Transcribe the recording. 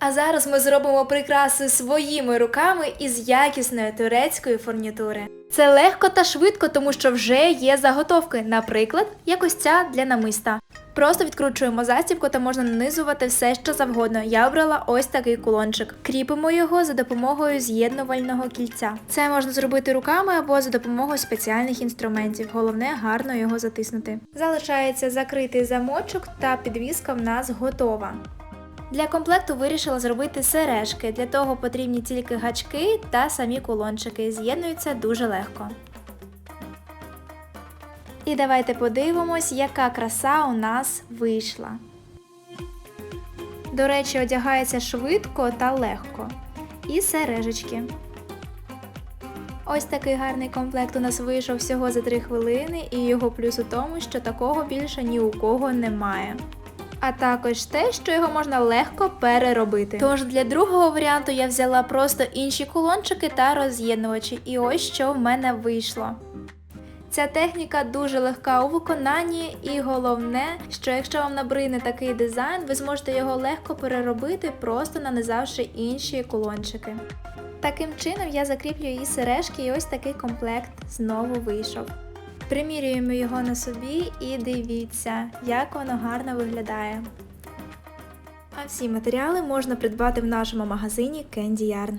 А зараз ми зробимо прикраси своїми руками із якісної турецької фурнітури. Це легко та швидко, тому що вже є заготовки, наприклад, як ось ця для намиста. Просто відкручуємо застібку та можна нанизувати все, що завгодно. Я обрала ось такий кулончик. Кріпимо його за допомогою з'єднувального кільця. Це можна зробити руками або за допомогою спеціальних інструментів. Головне гарно його затиснути. Залишається закритий замочок та підвіска в нас готова. Для комплекту вирішила зробити сережки. Для того потрібні тільки гачки та самі кулончики. З'єднуються дуже легко. І давайте подивимось, яка краса у нас вийшла. До речі, одягається швидко та легко. І сережечки. Ось такий гарний комплект у нас вийшов всього за 3 хвилини, і його плюс у тому, що такого більше ні у кого немає. А також те, що його можна легко переробити. Тож для другого варіанту я взяла просто інші кулончики та роз'єднувачі, і ось що в мене вийшло. Ця техніка дуже легка у виконанні, і головне, що якщо вам набрине такий дизайн, ви зможете його легко переробити, просто нанизавши інші кулончики. Таким чином я закріплюю і сережки, і ось такий комплект знову вийшов. Примірюємо його на собі і дивіться, як воно гарно виглядає. А всі матеріали можна придбати в нашому магазині Candy Yarn.